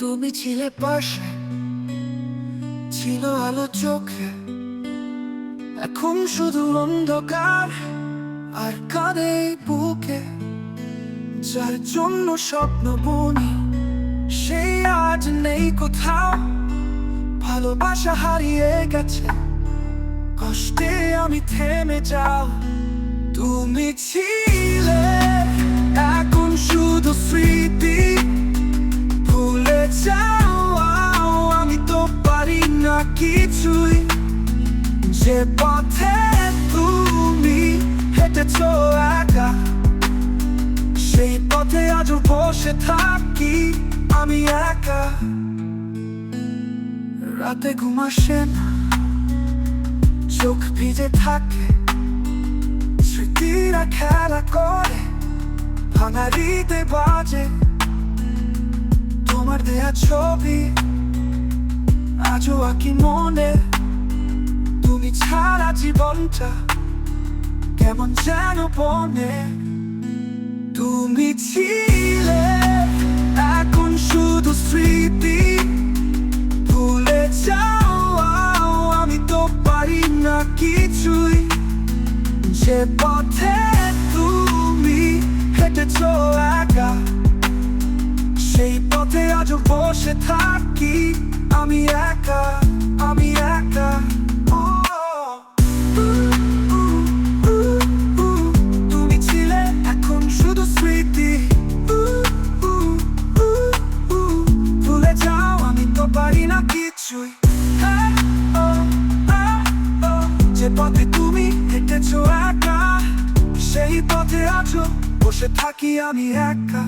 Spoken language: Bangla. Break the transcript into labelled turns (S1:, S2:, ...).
S1: তুমি ছিলে পাশে, ছিল আলো চোখে। এখন শুধু অন্ধকার আর কাঁদে বুকে। যার জন্য স্বপ্ন বুনি সেই আজ নেই কোথাও। ভালোবাসা হারিয়ে গেছে, কষ্টে আমি থেমে যাও। তুমি ছিলে কিছুই যে পথে তুমি হেঁটেছ একা, সেই পথে আজও বসে থাকি আমি একা। রাতে ঘুমাসে না, চোখ ভিজে থাকে, স্মৃতিরা খেলা করে ভাঙারিতে বাজে। তোমার দেয়া ছবি আজও আঁকি মনে। তুমি ছাড়া জীবনটা কেমন যেন বনে। তুমি ছিলে এখন শুধু স্মৃতি। ভুলে যাও আমি তো পারি না কিছুই। যে পথে তুমি হেঁটেছ একা, সেই পথে আজও বসে থাকি। আমি একা আমি একা। তুমি ছিলে এখন শুধু স্মৃতি। যাও, আমি তো পারি না যে পথে তুমি হেঁটেছ একা, সেই পথে আছো বসে থাকি আমি একা।